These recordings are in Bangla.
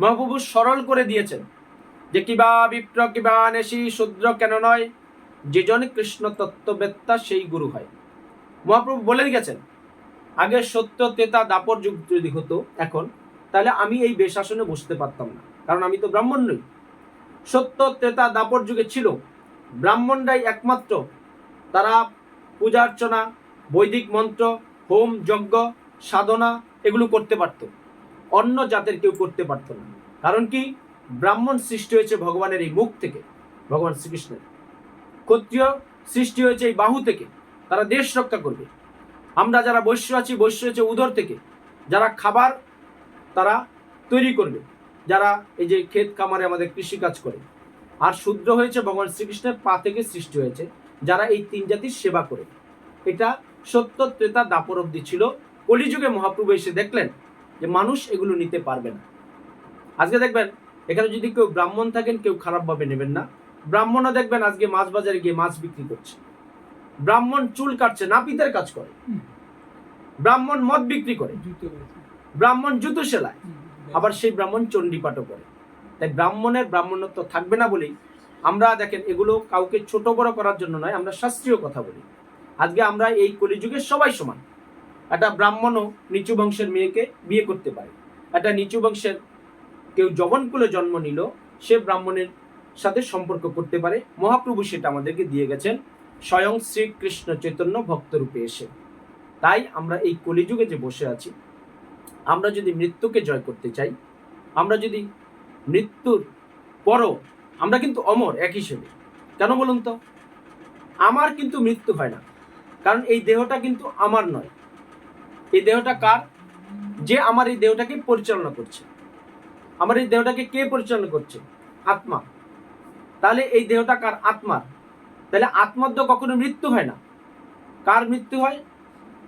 মহাপ্রভু সরল করে দিয়েছেন যে কিবা বিপ্র, কিবা নেশি, শূদ্র কেন নয়? যেজন কৃষ্ণ তত্ত্ববেত্তা, সেই গুরু হয়। মহাপ্রভু বলে গেছেন, আগে সত্য, তেতা, দাপর যুগ যদি হতো এখন, তাহলে আমি এই বেশাসনে বসতে পারতাম না। কারণ আমি তো ব্রাহ্মণ নই। সত্য, তেতা, দাপর যুগে ছিল। ব্রাহ্মণরাই একমাত্র। তারা পূজা অর্চনা বৈদিক মন্ত্র, হোম, যজ্ঞ, সাধনা, এগুলো করতে পারত। অন্য জাতের কেউ করতে পারতো না। কারণ কি? ব্রাহ্মণ সৃষ্টি হয়েছে ভগবানের এই মুখ থেকে, ভগবান শ্রীকৃষ্ণের। ক্ষত্রিয় সৃষ্টি হয়েছে এই বাহু থেকে, তারা দেশ রক্ষা করবে। আমরা যারা বৈশ্য আছি, বৈশ্য হয়েছে উদর থেকে। যারা খাবার তারা তৈরি করবে, যারা এই যে ক্ষেত খামারে আমাদের কৃষিকাজ করে। আর শূদ্র হয়েছে ভগবান শ্রীকৃষ্ণের পা থেকে সৃষ্টি হয়েছে, যারা এই তিন জাতির সেবা করে। এটা সত্য, ত্রেতা, দাপর অব্দি ছিল। কলিযুগে মহাপ্রভু এসে দেখলেন যে মানুষ এগুলো নিতে পারবে না। আজকে দেখবেন এখানে যদি কেউ ব্রাহ্মণ থাকেন কেউ খারাপভাবে নেবেন না। ব্রাহ্মণও দেখবেন আজকে মাছ বাজারে গিয়ে মাছ বিক্রি করছে। ব্রাহ্মণ চুল কাটছে নাপিতের কাজ করে। ব্রাহ্মণ মদ বিক্রি করে। ব্রাহ্মণ জুতো সেলায়। আবার সেই ব্রাহ্মণ চণ্ডীপাঠও করে। তাই ব্রাহ্মণের ব্রাহ্মণত্ব থাকবে না বলেই আমরা দেখেন এগুলো কাউকে ছোট বড় করার জন্য নয় আমরা শাস্ত্রীয় কথা বলি। আজকে আমরা এই কলিযুগে সবাই সমান। একটা ব্রাহ্মণও নিচু বংশের মেয়েকে বিয়ে করতে পারে। একটা নিচু বংশের কেউ জবনকুলে জন্ম নিল, সে ব্রাহ্মণের সাথে সম্পর্ক করতে পারে। মহাপ্রভু সেটা আমাদেরকে দিয়ে গেছেন, স্বয়ং শ্রীকৃষ্ণ চৈতন্য ভক্তরূপে এসে। তাই আমরা এই কলিযুগে যে বসে আছি, আমরা যদি মৃত্যুকে জয় করতে চাই, আমরা যদি মৃত্যুর পরও, আমরা কিন্তু অমর এক হিসেবে কেন বলুন তো? আমার কিন্তু মৃত্যু হয় না। কারণ এই দেহটা কিন্তু আমার নয়। এই দেহটা কার? যে আমার এই দেহটাকে পরিচালনা করছে। আমার এই দেহটাকে কে পরিচালনা করছে? আত্মা। তাহলে এই দেহটা কার? আত্মার। তাহলে আত্মার তো কখনো মৃত্যু হয় না। কার মৃত্যু হয়?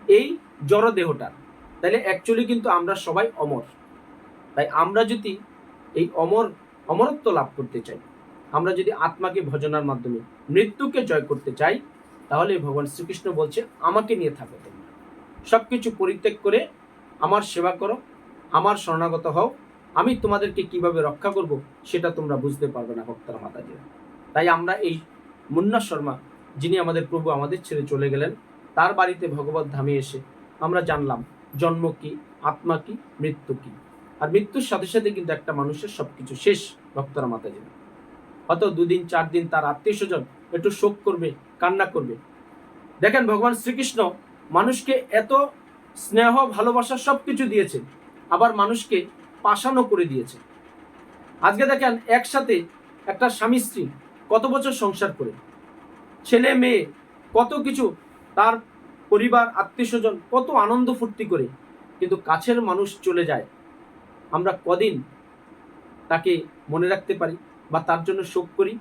এই জড় দেহটার। তাহলে অ্যাকচুয়ালি কিন্তু আমরা সবাই অমর। তাই আমরা যদি এই অমর, অমরত্ব লাভ করতে চাই, আমরা যদি আত্মাকে ভজনার মাধ্যমে মৃত্যুকে জয় করতে চাই, তাহলে ভগবান শ্রীকৃষ্ণ বলছে, আমাকে নিয়ে থাকো তোমরা সব কিছু পরিত্যাগ করে আমার সেবা করো, আমার শরণাগত হও। আমি তোমাদেরকে কীভাবে রক্ষা করব সেটা তোমরা বুঝতে পারবে না, ভক্তরা মাতাজিরা। তাই আমরা এই মুন্না শর্মা, যিনি আমাদের প্রভু, আমাদের ছেড়ে চলে গেলেন, তার বাড়িতে ভগবত ধামে এসে আমরা জানলাম, জন্ম কি, আত্মা কি, মৃত্যু কি। আর মৃত্যুর সাথে সাথে কিন্তু একটা মানুষের সবকিছু শেষ, ভক্তরা মাতাজি হয়তো দুদিন চার দিন তার আত্মীয় স্বজন একটু শোক করবে, কান্না করবে। দেখেন ভগবান শ্রীকৃষ্ণ মানুষকে এত স্নেহ, ভালোবাসা সব কিছু দিয়েছে, আবার মানুষকে পাশানো করে দিয়েছে। আজকে দেখেন একসাথে একটা স্বামী স্ত্রী কত বছর সংসার করে? ছেলে, মেয়ে কত কিছু, তার পরিবার, আত্মীয় স্বজন কত আনন্দ ফুর্তি করে, কিন্তু কাছের মানুষ চলে যায়। আমরা কদিন তাকে মনে রাখতে পারি বা তার জন্য শোক করি,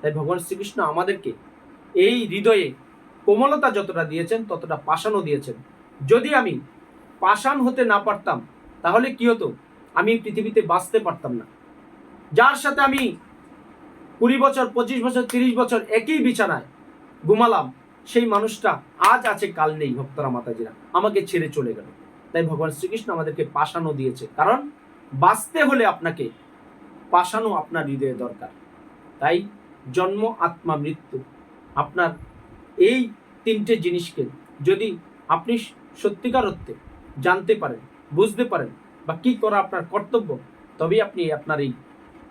তাই ভগবান শ্রীকৃষ্ণ আমাদেরকে এই হৃদয়ে কোমলতা যতটা দিয়েছেন, ততটা পাষাণও দিয়েছেন। যদি আমি পাষাণ হতে না পারতাম, তাহলে কি হতো? আমি পৃথিবীতে বাঁচতে পারতাম না। যার সাথে আমি কুড়ি বছর, পঁচিশ বছর, তিরিশ বছর একই বিছানায় ঘুমালাম, সেই মানুষটা আজ আছে, কাল নেই, ভক্তরা মাতাজিরা। আমাকে ছেড়ে চলে গেল। তাই ভগবান শ্রীকৃষ্ণ আমাদেরকে পাশানো দিয়েছে। কারণ বাঁচতে হলে আপনাকে পাশানো আপনার হৃদয়ে দরকার। তাই জন্ম, আত্মা, মৃত্যু আপনার এই তিনটে জিনিসকে যদি আপনি সত্যিকার অর্থে জানতে পারেন, বুঝতে পারেন বা কি করা আপনার কর্তব্য, তবেই আপনি আপনার এই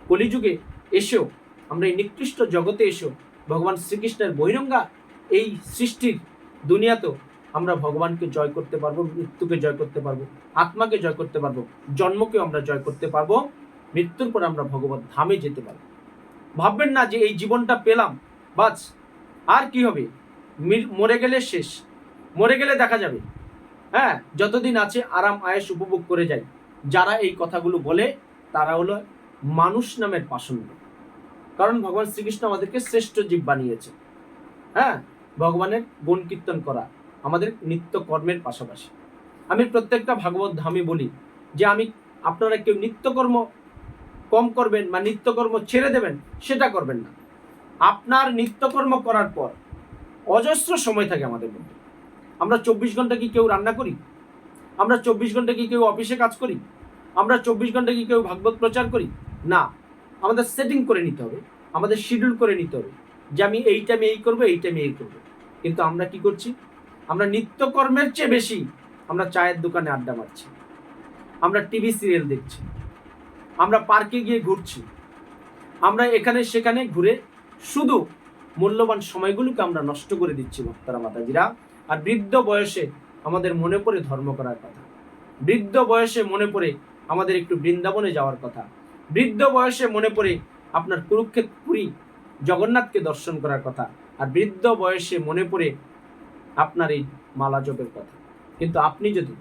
কলিযুগে এসেও, আমরা এই নিকৃষ্ট জগতে এসেও ভগবান শ্রীকৃষ্ণের বহিরঙ্গা এই সৃষ্টির দুনিয়াতেও আমরা ভগবানকে জয় করতে পারব, মৃত্যুকে জয় করতে পারব, আত্মাকে জয় করতে পারব জন্মকে আমরা জয় করতে পারব, মৃত্যুর পর আমরা ভগবত ধামে যেতে পারব। ভাববেন না যে এই জীবনটা পেলাম, বাস, আর কি হবে? মরে গেলে শেষ। মরে গেলে দেখা যাবে। হ্যাঁ যতদিন আছে আরাম আয়েস উপভোগ করে যাই। যারা এই কথাগুলো বলে, তারা হলো মানুষ নামের পাষণ্ড। কারণ ভগবান শ্রীকৃষ্ণ আমাদেরকে শ্রেষ্ঠ জীব বানিয়েছে। হ্যাঁ ভগবানের গুণ কীর্তন করা আমাদের নিত্য কর্মের পাশাপাশি। আমি প্রত্যেকটা ভাগবত ধামে বলি যে আমি, আপনারা কেউ নিত্যকর্ম কম করবেন বা নিত্যকর্ম ছেড়ে দেবেন, সেটা করবেন না। আপনার নিত্যকর্ম করার পর অজস্র সময় থাকে আমাদের মধ্যে। আমরা চব্বিশ ঘণ্টা কি কেউ রান্না করি? আমরা চব্বিশ ঘণ্টা কি কেউ অফিসে কাজ করি? আমরা চব্বিশ ঘণ্টা কি কেউ ভাগবত প্রচার করি? না। আমাদের সেটিং করে নিতে হবে। আমাদের শিডিউল করে নিতে হবে যে আমি এই টাইমে এই করব এই টাইমে এই করব। কিন্তু আমরা কি করছি? আমরা নিত্যকর্মের চেয়ে বেশি আমরা চায়ের দোকানে আড্ডা মারছি। আমরা টিভি সিরিয়াল দেখছি। আমরা পার্কে গিয়ে ঘুরছি। আমরা এখানে সেখানে ঘুরে শুধু মূল্যবান সময়গুলোকে আমরা নষ্ট করে দিচ্ছি ভক্তরা মাতাজিরা। আর বৃদ্ধ বয়সে আমাদের মনে পড়ে ধর্ম করার কথা। বৃদ্ধ বয়সে মনে পড়ে আমাদের একটু বৃন্দাবনে যাওয়ার কথা। বৃদ্ধ বয়সে মনে পড়ে আপনার কুরুক্ষেত্র পুরী জগন্নাথকে দর্শন করার কথা। আর বৃদ্ধ বয়সে মনে পড়ে আপনার এই মালা জপের কথা। কিন্তু আপনি যদি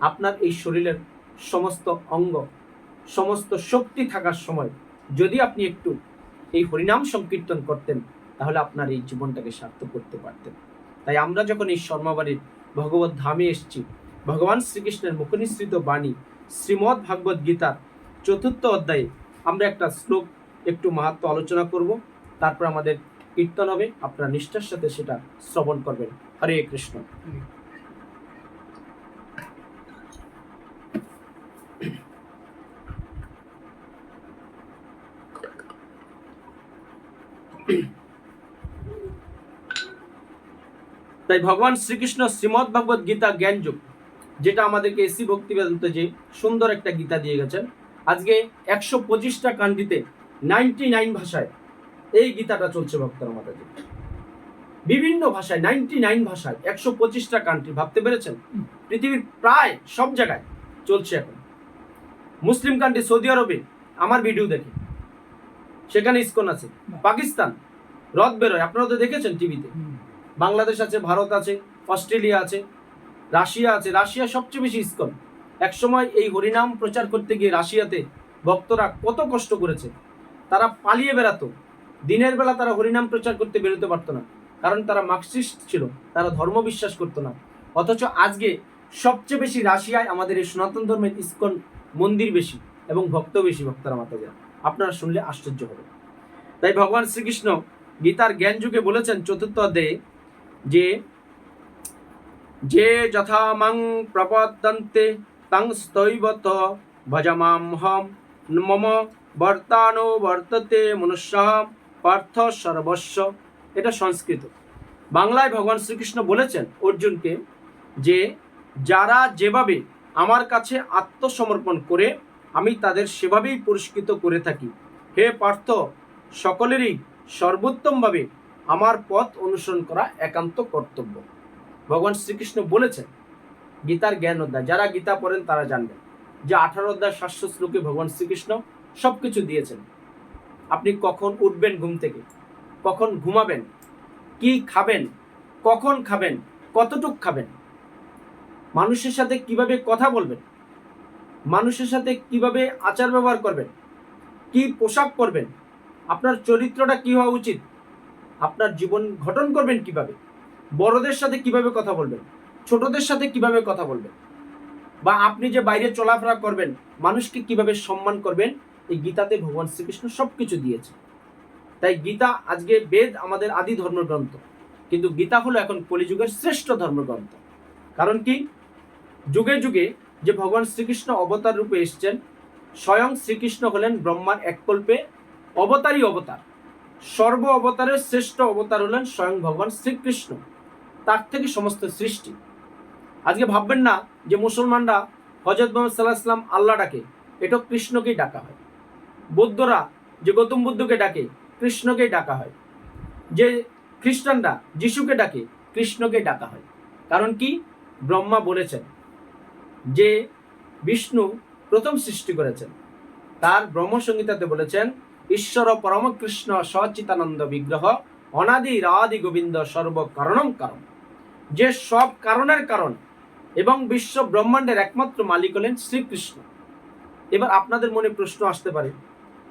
আপনার এই শরীরের সমস্ত অঙ্গ, সমস্ত শক্তি থাকার সময় যদি আপনি একটু এই হরিনাম সংকীর্তন করতেন তাহলে আপনার এই জীবনটাকে সার্থক করতে পারতেন। তাই আমরা যখন এই শর্মাবাড়ির ভগবত ধামে এসছি, ভগবান শ্রীকৃষ্ণের মুখনিসৃত বাণী শ্রীমদ্ ভাগবত গীতার চতুর্থ অধ্যায়ে আমরা একটা শ্লোক একটু মাহাত্ম আলোচনা করব। তারপর আমাদের কীর্তন হবে। আপনার নিষ্ঠার সাথে সেটা শ্রবণ করবেন। হরে কৃষ্ণ। তাই ভগবান শ্রীকৃষ্ণ শ্রীমদ্ ভাগবত গীতা জ্ঞান যুগ যেটা আমাদেরকে এসি ভক্তি বেদান্ত যে সুন্দর একটা গীতা দিয়ে গেছেন। আজকে একশো পঁচিশটা কান্ট্রিতে নাইনটি নাইন ভাষায় এই গীতাটা চলছে ভক্তরা মাতাজি। বিভিন্ন ভাষায় নাইনটি নাইন ভাষায় একশো পঁচিশটা কান্ট্রি ভাবতে পেরেছেন? পৃথিবীর প্রায় সব জায়গায় চলছে এখন। মুসলিম কান্ট্রি সৌদি আরবে আমার ভিডিও দেখে। সেখানে ইসকন আছে। পাকিস্তান রথ বেরোয় আপনারা তো দেখেছেন টিভিতে। বাংলাদেশ আছে, ভারত আছে, অস্ট্রেলিয়া আছে, রাশিয়া আছে। রাশিয়া সবচেয়ে বেশি ইস্কন। একসময় এই হরিনাম প্রচার করতে গিয়ে রাশিয়াতে ভক্তরা কত কষ্ট করেছে। তারা পালিয়ে বেড়াতো। দিনের বেলা তারা হরিনাম প্রচার করতে বেরোতে পারতো না। কারণ তারা মার্কসিস্ট ছিল, তারা ধর্ম বিশ্বাস করতো না। অথচ আজকে সবচেয়ে বেশি রাশিয়ায় আমাদের এই সনাতন ধর্মের ইস্কন মন্দির বেশি এবং ভক্ত বেশি ভক্তরা মাতাজা আপনারা শুনলে আশ্চর্য হবে তাই ভগবান শ্রীকৃষ্ণ গীতার জ্ঞান যুগে বলেছেন, চতুর্থ অধ্যায়ে যে যে যথা মাং প্রপদ্যন্তে তং স্তৈবত ভজমাম হম। মম বর্তানো বর্ততে মনুষ্য পার্থ সর্বস্ব। এটা সংস্কৃত। বাংলায় ভগবান শ্রীকৃষ্ণ বলেছেন অর্জুনকে যে, যারা যেভাবে আমার কাছে আত্মসমর্পণ করে, আমি তাদের সেভাবেই পুরস্কৃত করে থাকি। হে পার্থ, সকলেরই সর্বোত্তমভাবে আমার পথ অনুসরণ করা একান্ত কর্তব্য। ভগবান শ্রীকৃষ্ণ বলেছেন, গীতার জ্ঞান অধ্যায়, যারা গীতা পড়েন তারা জানবেন যে আঠারো অধ্যায় শাস্ত্র শ্লোকে ভগবান শ্রীকৃষ্ণ সব কিছু দিয়েছেন। আপনি কখন উঠবেন ঘুম থেকে? কখন ঘুমাবেন? কি খাবেন? কখন খাবেন? কতটুক খাবেন? মানুষের সাথে কীভাবে কথা বলবেন? মানুষের সাথে কীভাবে আচার ব্যবহার করবেন? কি পোশাক পরবেন? আপনার চরিত্রটা কি হওয়া উচিত? আপনার জীবন গঠন করবেন কীভাবে? বড়দের সাথে কীভাবে কথা বলবেন? ছোটদের সাথে কীভাবে কথা বলবেন? বা আপনি যে বাইরে চলাফেরা করবেন, মানুষকে কীভাবে সম্মান করবেন, এই গীতাতে ভগবান শ্রীকৃষ্ণ সব কিছু দিয়েছে। তাই গীতা আজকে বেদ আমাদের আদি ধর্মগ্রন্থ। কিন্তু গীতা হলো এখন কলিযুগের শ্রেষ্ঠ ধর্মগ্রন্থ। কারণ কি? যুগে যুগে যে ভগবান শ্রীকৃষ্ণ অবতার রূপে এসছেন, স্বয়ং শ্রীকৃষ্ণ হলেন ব্রহ্মার এক কল্পে অবতারই অবতার। সর্ব অবতারের শ্রেষ্ঠ অবতার হলেন স্বয়ং ভগবান শ্রীকৃষ্ণ। তার থেকে সমস্ত সৃষ্টি। আজকে ভাববেন না যে মুসলমানরা হজরত মোহাম্মদ সাল্লাহ সাল্লাম আল্লাহ ডাকে এটা কৃষ্ণকেই ডাকা হয়। বৌদ্ধরা যে গৌতম বুদ্ধকে ডাকে, কৃষ্ণকেই ডাকা হয়। যে খ্রিস্টানরা যিশুকে ডাকে কৃষ্ণকে ডাকা হয়। কারণ কি? ব্রহ্মা বলেছেন যে বিষ্ণু প্রথম সৃষ্টি করেছেন। তার ব্রহ্মসংহিতাতে বলেছেন ঈশ্বর পরমকৃষ্ণ সচিতানন্দ বিগ্রহ, অনাদি রাদি গোবিন্দ সর্ব কারণম কারণ। যে সব কারণের কারণ এবং বিশ্ব ব্রহ্মাণ্ডের একমাত্র মালিক হলেন শ্রীকৃষ্ণ। এবার আপনাদের মনে প্রশ্ন আসতে পারে,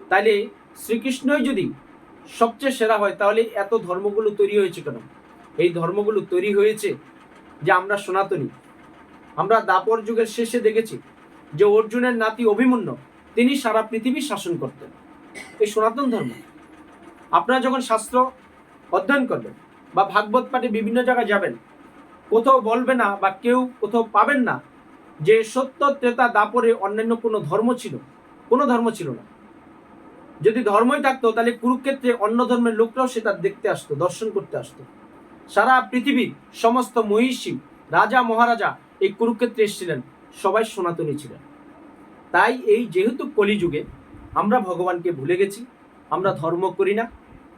তাইলে শ্রীকৃষ্ণই যদি সবচেয়ে সেরা হয়, তাহলে এত ধর্মগুলো তৈরি হয়েছে কেন? এই ধর্মগুলো তৈরি হয়েছে যে আমরা সনাতনী। আমরা দাপর যুগের শেষে দেখেছি যে অর্জুনের নাতি অভিমন্যু, তিনি সারা পৃথিবী শাসন করতেন। এই সনাতন ধর্ম। আপনারা যখন শাস্ত্র অধ্যয়ন করবেন বা ভাগবত পাঠে বিভিন্ন জায়গায় যাবেন, কোথাও বলবে না বা কেউ কোথাও পাবেন না যে সত্য, ত্রেতা, দাপরে অন্যান্য কোনো ধর্ম ছিল, কোনো ধর্ম ছিল না। যদি ধর্মই থাকতো, তাহলে কুরুক্ষেত্রে অন্য ধর্মের লোকরাও সেটা দেখতে আসতো, দর্শন করতে আসতো। সারা পৃথিবীর সমস্ত মহিষী, রাজা, মহারাজা এই কুরুক্ষেত্রে এসেছিলেন, সবাই সনাতনী ছিলেন। তাই এই যেহেতু কলিযুগে আমরা ভগবানকে ভুলে গেছি, আমরা ধর্ম করি না।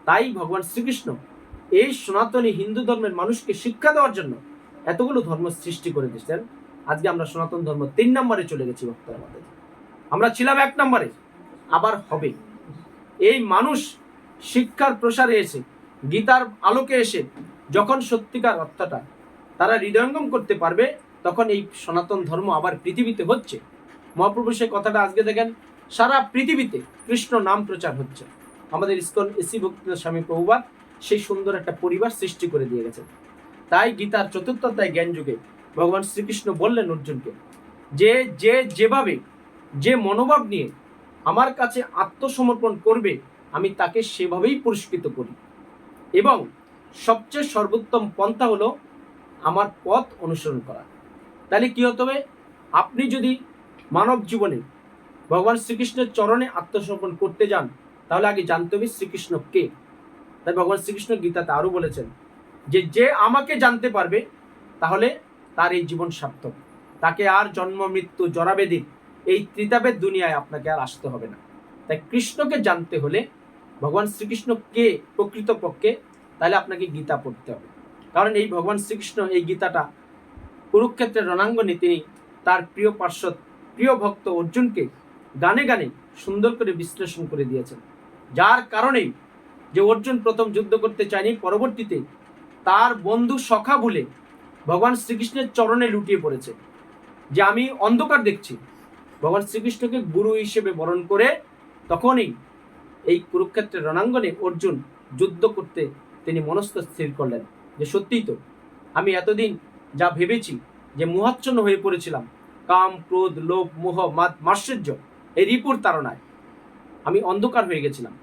তাই ভগবান শ্রীকৃষ্ণ এই সনাতনী হিন্দু ধর্মের মানুষকে শিক্ষা দেওয়ার জন্য এতগুলো ধর্ম সৃষ্টি করে দিয়েছেন। আজকে আমরা সনাতন ধর্ম তিন নম্বরে চলে গেছি ভক্তরা মাতাজি আমরা ছিলাম এক নম্বরে, আবার হবে। এই মানুষ শিক্ষার প্রসারে এসে, গীতার আলোকে এসে যখন সত্যিকার অর্থটা তারা হৃদয়ঙ্গম করতে পারবে, তখন এই সনাতন ধর্ম আবার পৃথিবীতে হচ্ছে। মহাপ্রভু সে কথাটা আজকে দেখেন সারা পৃথিবীতে কৃষ্ণ নাম প্রচার হচ্ছে। আমাদের ইস্কন এসি ভক্ত স্বামী প্রভুবাদ সেই সুন্দর একটা পরিবার সৃষ্টি করে দিয়ে গেছেন। তাই গীতার চতুর্থ অধ্যায় জ্ঞান যুগে ভগবান শ্রীকৃষ্ণ বললেন অর্জুনকে, যে যে, যেভাবে, যে মনোভাব নিয়ে আমার কাছে আত্মসমর্পণ করবে, আমি তাকে সেভাবেই পুরস্কৃত করি। এবং সবচেয়ে সর্বোত্তম পন্থা হলো আমার পথ অনুসরণ করা। তাহলে কি হতে হবে? আপনি যদি মানব জীবনে ভগবান শ্রীকৃষ্ণের চরণে আত্মসমর্পণ করতে যান, তাহলে আগে জানতে হবে শ্রীকৃষ্ণ কে। তাই ভগবান শ্রীকৃষ্ণ গীতাতে আরও বলেছেন যে যে আমাকে জানতে পারবে, তাহলে তার এই জীবন সার্থক। তাকে আর জন্ম, মৃত্যু জরাবেদির এই ত্রিতাবের দুনিয়ায় আপনাকে আর আসতে হবে না। তাই কৃষ্ণকে জানতে হলে ভগবান শ্রীকৃষ্ণ কে প্রকৃতপক্ষে, তাহলে আপনাকে গীতা পড়তে হবে। কারণ এই ভগবান শ্রীকৃষ্ণ এই গীতাটা কুরুক্ষেত্রের রণাঙ্গনে তিনি তার প্রিয় পার্শ্বদ, প্রিয় ভক্ত অর্জুনকে গানে গানে সুন্দর করে বিশ্লেষণ করে দিয়েছেন। যার কারণেই যে অর্জুন প্রথম যুদ্ধ করতে চায়নি, পরবর্তীতে তার বন্ধু সখা ভুলে ভগবান শ্রীকৃষ্ণের চরণে লুটিয়ে পড়েছে। যে আমি অন্ধকার দেখছি, ভগবান শ্রীকৃষ্ণকে গুরু হিসেবে বরণ করে তখনই এই কুরুক্ষেত্রের রণাঙ্গনে অর্জুন যুদ্ধ করতে তিনি মনস্থ স্থির করলেন। যে সত্যিই তো, আমি এতদিন যা ভেবেছি যে মোহাচ্ছন্ন হয়ে পড়েছিলাম। কাম, ক্রোধ, লোভ, মোহ, মাদ মাশ্চর্য এই রিপুর তাড়নায় আমি অন্ধকার হয়ে গেছিলাম।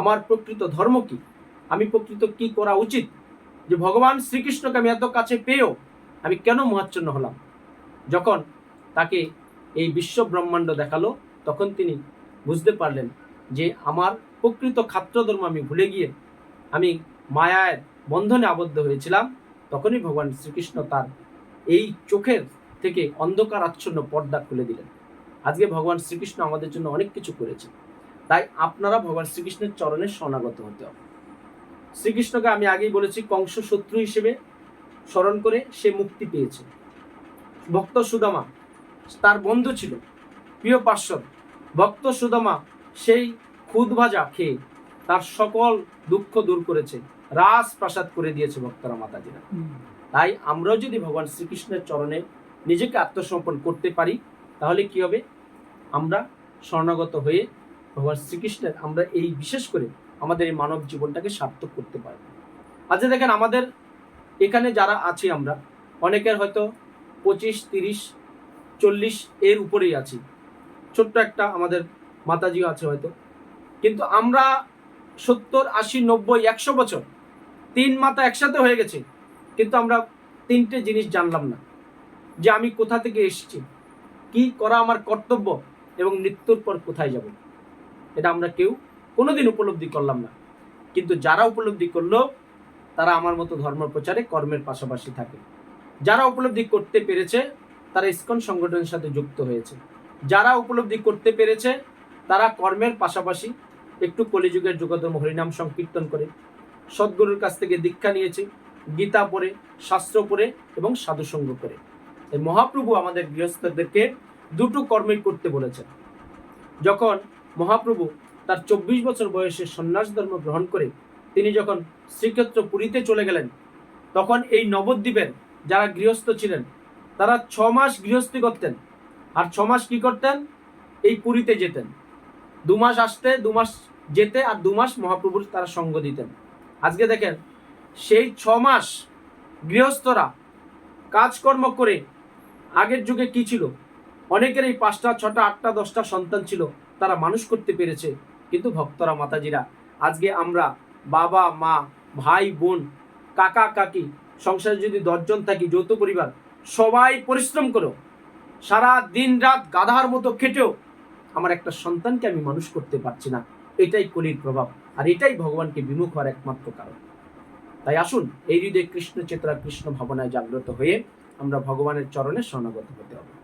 আমার প্রকৃত ধর্ম কি? আমি প্রকৃত কি করা উচিত যে ভগবান শ্রীকৃষ্ণকে আমি এত কাছে পেয়েও আমি কেন মহাচ্ছন্ন হলাম? যখন তাকে এই বিশ্ব ব্রহ্মাণ্ড দেখাল, তখন তিনি বুঝতে পারলেন যে আমার প্রকৃত খাত্র ধর্ম আমি ভুলে গিয়ে আমি মায়ার বন্ধনে আবদ্ধ হয়েছিলাম, তখনই ভগবান শ্রীকৃষ্ণ তার এই চোখের থেকে অন্ধকার আচ্ছন্ন পর্দা খুলে দিলেন। আজকে ভগবান শ্রীকৃষ্ণ আমাদের জন্য অনেক কিছু করেছে তাই আপনারা ভগবান শ্রীকৃষ্ণের চরণে শরণাগত হতে হবে। শ্রীকৃষ্ণকে আমি আগেই বলেছি কংস শত্রু হিসেবে স্মরণ করে সে মুক্তি পেয়েছে। ভক্ত সুদামা তার বন্ধু ছিল প্রিয় পার্শ্বদ। ভক্ত সুদামা সেই খুদ ভাজা খেয়ে তার সকল দুঃখ দূর করেছে রাস প্রাসাদ করে দিয়েছে ভক্তরা মাতাজিরা। তাই আমরাও যদি ভগবান শ্রীকৃষ্ণের চরণে নিজেকে আত্মসমর্পণ করতে পারি তাহলে কি হবে? আমরা স্বর্ণাগত হয়ে ভগবান শ্রীকৃষ্ণের আমরা এই বিশেষ করে আমাদের এই মানব জীবনটাকে সার্থক করতে পারব। আচ্ছা দেখেন আমাদের এখানে যারা আছি আমরা, অনেকের হয়তো পঁচিশ, তিরিশ, চল্লিশ এর উপরেই আছি। ছোট্ট একটা আমাদের মাতাজিও আছে হয়তো। কিন্তু আমরা সত্তর, আশি, নব্বই, একশো বছর তিন মাতা একসাথে হয়ে গেছে, কিন্তু আমরা তিনটে জিনিস জানলাম না, যে আমি কোথা থেকে এসেছি। কি করা আমার কর্তব্য এবং মৃত্যুর পর কোথায় যাব? এটা আমরা কেউ কোনোদিন উপলব্ধি করলাম না। কিন্তু যারা উপলব্ধি করল, তারা আমার মতো ধর্ম প্রচারে কর্মের পাশাপাশি থাকে। যারা উপলব্ধি করতে পেরেছে, তারা ইস্কন সংগঠনের সাথে যুক্ত হয়েছে। যারা উপলব্ধি করতে পেরেছে, তারা কর্মের পাশাপাশি একটু কলিযুগের যুগধর্ম হরিনাম সংকীর্তন করে, সদ্গুরুর কাছ থেকে দীক্ষা নিয়েছে, গীতা পড়ে, শাস্ত্র পড়ে এবং সাধুসঙ্গ করে। মহাপ্রভু আমাদের গৃহস্থদেরকে দুটো কর্মই করতে বলেছেন। যখন মহাপ্রভু তার চব্বিশ বছর বয়সে সন্ন্যাস ধর্ম গ্রহণ করে তিনি যখন শ্রীক্ষেত্র পুরীতে চলে গেলেন, তখন এই নবদ্বীপের যারা গৃহস্থ ছিলেন, তারা ছ মাস গৃহস্থী করতেন। আর ছ মাস কি করতেন? এই পুরীতে যেতেন। দু মাস আসতে, দু মাস যেতে আর দু মাস মহাপ্রভুর তারা সঙ্গ দিতেন। আজকে দেখেন, সেই ছ মাস গৃহস্থরা কাজকর্ম করে আগের যুগে কি ছিল? অনেকের এই পাঁচটা, ছটা, আটটা, দশটা সন্তান ছিল, তারা মানুষ করতে পেরেছে। কিন্তু ভক্তরা, মাতাজিরা, আজকে আমরা বাবা, মা, ভাই, বোন, কাকা, কাকি, সংসারে যদি দশজন থাকি, যৌথ পরিবার, সবাই পরিশ্রম করো। সারা দিন রাত গাধার মতো খেটেও আমার একটা সন্তানকে আমি মানুষ করতে পারছি না। এটাই কলির প্রভাব। আর এটাই ভগবানকে বিমুখ হওয়ার একমাত্র কারণ। তাই আসুন, এই হৃদয়ে কৃষ্ণ চেতনা, কৃষ্ণ ভাবনায় জাগ্রত হয়ে আমরা ভগবানের চরণে শরণাগত হতে হবে।